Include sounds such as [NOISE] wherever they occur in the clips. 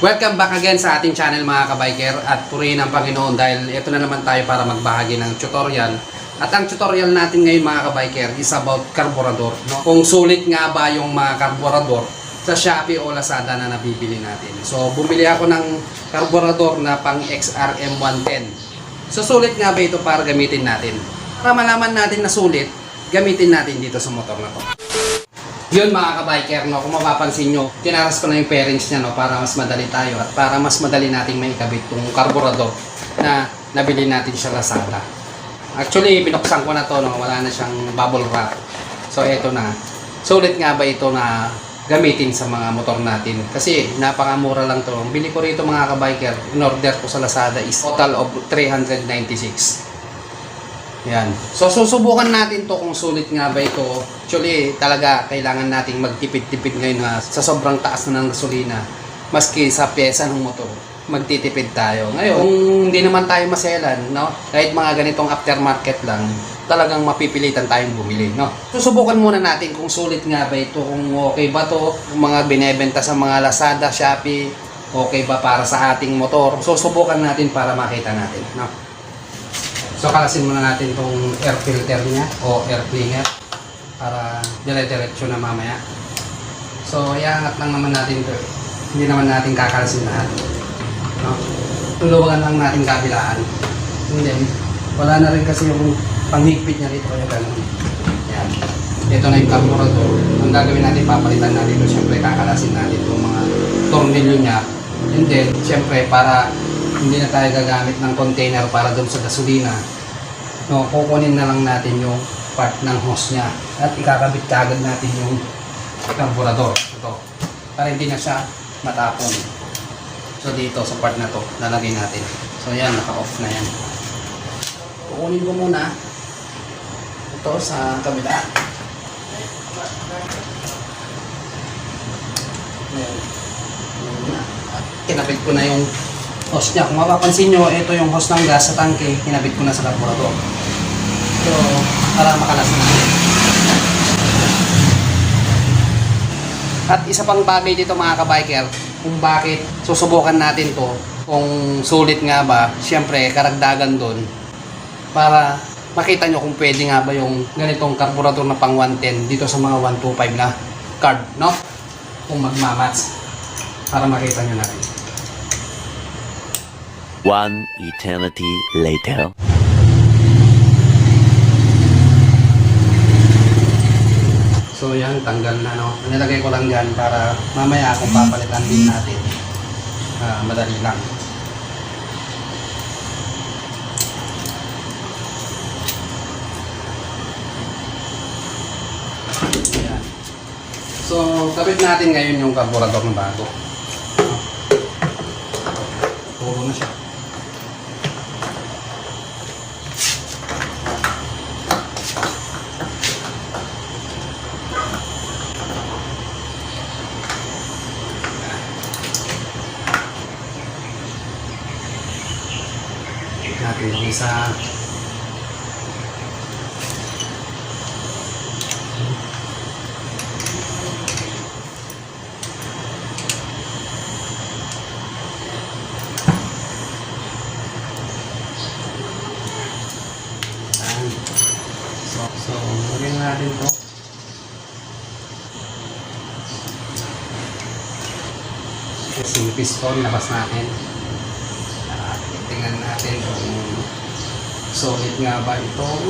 Welcome back again sa ating channel mga kabiker at purihin ang Panginoon dahil ito na naman tayo para magbahagi ng tutorial. At ang tutorial natin ngayon mga kabiker is about carburetor. No? Kung sulit nga ba yung mga carburetor sa Shopee o Lazada na nabibili natin. So bumili ako ng carburetor na pang XRM 110. So sulit nga ba ito para gamitin natin? Para malaman natin na sulit, gamitin natin dito sa motor na to. Yun mga kabiker, no, kung mapapansin nyo, tinaras ko na yung pairings niya no, para mas madali tayo at para mas madali nating maikabit yung carburetor na nabili natin siya Lazada. Actually, binuksan ko na to, no, wala na siyang bubble wrap. So, eto na. Sulit nga ba ito na gamitin sa mga motor natin? Kasi napakamura lang to. Ang bili ko rito mga kabiker, in order ko sa Lazada is total of 396. Yan. So, susubukan natin to kung sulit nga ba ito. Actually, talaga, kailangan nating magtipid-tipid ngayon na sa sobrang taas na ng gasolina. Maski sa pyesa ng motor, magtitipid tayo. Ngayon, kung hindi naman tayo maselan, no? Kahit mga ganitong aftermarket lang, talagang mapipilitan tayong bumili, no? Susubukan muna natin kung sulit nga ba ito, kung okay ba to, mga binebenta sa mga Lazada, Shopee, okay ba para sa ating motor. Susubukan natin para makita natin, no? So kalasin muna natin tong air filter niya o air cleaner para dire-diretso na mamaya. So iangat lang naman natin to. Hindi naman natin kakalasin lahat. No? Tulugan lang natin kabilaan. And then, wala na rin kasi yung panghigpit niya rito kaya ganun. Yan. Ito na yung carburetor. Ang gagawin natin, papalitan natin ito. Siyempre, kakalasin natin itong mga tornilyo niya. And then, siyempre, para hindi na tayo gagamit ng container para doon sa gasolina, no, kukunin na lang natin yung part ng hose niya at ikakabit kagad natin yung carburetor. Ito. Para hindi na siya matapon. So dito sa part na to, lalagay natin. So yan, naka-off na yan. Kukunin ko muna ito sa kabila. Ayan. Kinabit ko na yung hose niya. Kung mapapansin nyo, ito yung hose ng gas sa tangke, kinabit ko na sa carburetor. So, para makalas na. At isa pang bagay dito mga kabiker, kung bakit susubukan natin to, kung sulit nga ba, syempre karagdagan doon, para makita nyo kung pwede nga ba yung ganitong carburetor na pang 110 dito sa mga 125 na card, no? Kung magmamatch, para makita nyo natin. One eternity later. So yan, tanggal na no. Nilagay ko lang yan para mamaya kung papalitan din natin. ah, madali lang. Yan. So, kabit natin ngayon yung carburetor na bago. Puro na siya. Natin yung isa. So, so, lagyan na natin to. Kasi yung piston, labas natin. Natin kung solid nga ba itong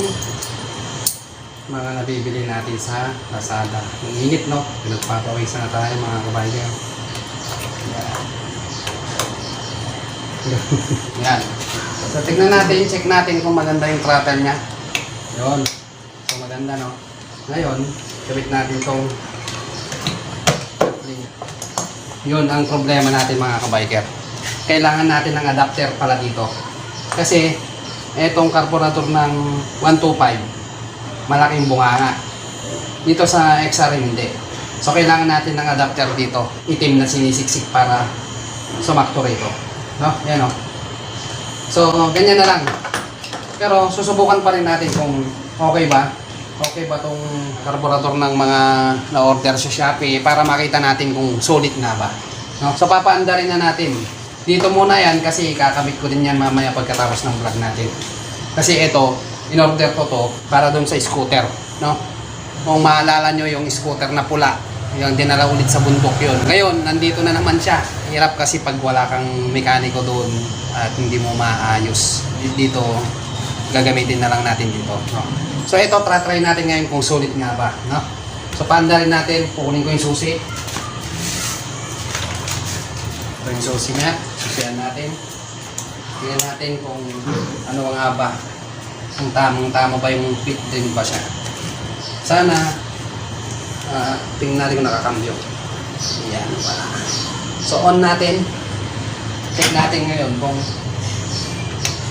mga nabibili natin sa Lazada. Ang init, no? Pinagpapawisan na tayo mga kabayan. [LAUGHS] Yan. So, tignan natin, check natin kung maganda yung throttle niya. Yun. So, maganda, no? Ngayon, kabit natin itong yun ang problema natin mga kabiker. Kailangan natin ng adapter pala dito. Kasi, etong carburetor ng 125, malaking bunganga. Dito sa XRM hindi. So, kailangan natin ng adapter dito. Itim na sinisiksik para sumakto rito. No? Yan o. So, ganyan na lang. Pero, susubukan pa rin natin kung okay ba. Okay ba tong carburetor ng mga na-order sa Shopee para makita natin kung solid na ba. No? So papaandarin na natin. Dito muna yan kasi kakabit ko din yan mamaya pagkatapos ng vlog natin. Kasi ito, in-order ko to para doon sa scooter. No? Kung maalala nyo yung scooter na pula, yung dinala ulit sa bundok yun. Ngayon, nandito na naman siya. Hirap kasi pag wala kang mekaniko doon at hindi mo maayos. Dito, gagamitin na lang natin dito. No? So ito, try natin ngayon kung sulit nga ba. No? So paanda rin natin, kukunin ko yung susi. Ito yung susi niya. Susihan natin. Tingnan natin kung ano nga ba. Kung tamang tama ba yung fit din ba siya. Sana, ah tingnan natin kung nakakambyo. Yan, wala. So on natin. Check natin ngayon kung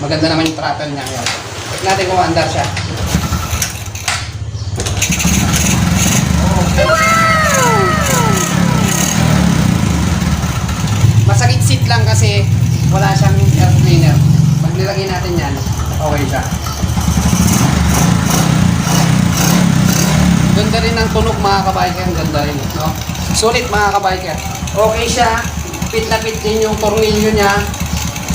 maganda naman yung throttle niya ngayon. Check natin kung andar siya. Masakit seat lang kasi wala siyang air cleaner. Pag nilagay natin yan, okay siya. Ganda rin ng tunog mga kabiker, ang ganda rin. No? Sulit mga kabiker. Okay siya, fit na fit din yung tornilyo niya,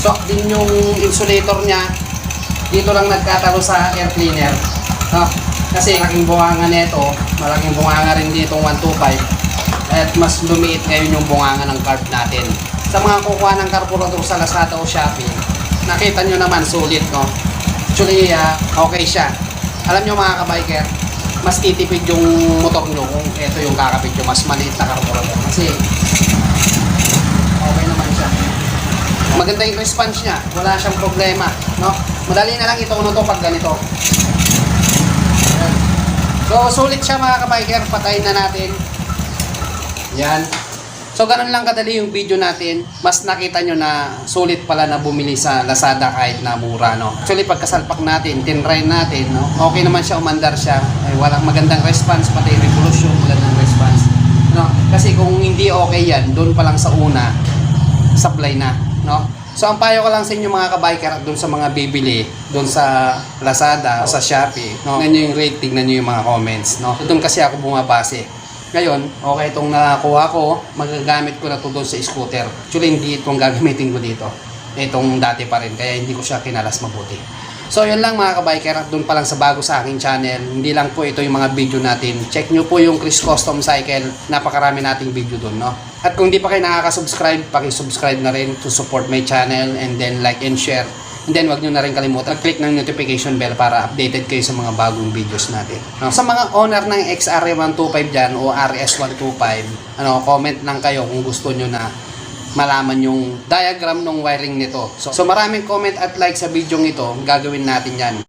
sok din yung insulator niya. Dito lang nagkatalo sa air cleaner. No? Kasi malaking bunganga nito, malaking bunganga rin dito 125 at mas lumiit ngayon yung bunganga ng carb natin. Sa mga kukuha ng carburetor sa Lazada o Shopee, nakita nyo naman sulit, no? Actually, ah, okay siya. Alam nyo mga kabiker, mas titipid yung motor nyo kung ito yung kakapit nyo, mas maliit na carburetor. Kasi, okay naman siya. Maganda yung response niya, wala siyang problema, no? Madali na lang ito to pag ganito. So, sulit siya mga kabiker, patayin na natin. Yan. So, ganun lang kadali yung video natin. Mas nakita nyo na sulit pala na bumili sa Lazada kahit na mura, no? Actually, pagkasalpak natin, tinry natin, no? Okay naman siya, umandar siya. Ay, walang magandang response, pati revolution, magandang response. No? Kasi kung hindi okay yan, doon pa lang sa una, supply na, no? So, ang payo ko lang sa inyo mga kabiker at doon sa mga bibili, doon sa Lazada, sa Shopee, no? Tingnan yung rate, tingnan nyo yung mga comments, no? Doon kasi ako bumabase. Ngayon, okay itong nakakuha ko, magagamit ko na ito doon sa scooter. Actually, hindi itong gagamitin ko dito. Itong dati pa rin, kaya hindi ko siya kinalas mabuti. So, yun lang mga kabiker, at doon pa lang sa bago sa aking channel. Hindi lang po ito yung mga video natin. Check nyo po yung Chris Custom Cycle. Napakarami nating video doon, no? At kung di pa kayo nakaka-subscribe, paki-subscribe na rin to support my channel and then like and share. And then wag nyo na rin kalimutan click ng notification bell para updated kayo sa mga bagong videos natin. No? Sa mga owner ng XR125 dyan o RS125, ano, comment lang kayo kung gusto nyo na malaman yung diagram ng wiring nito. So, so maraming comment at like sa video ito, gagawin natin yan.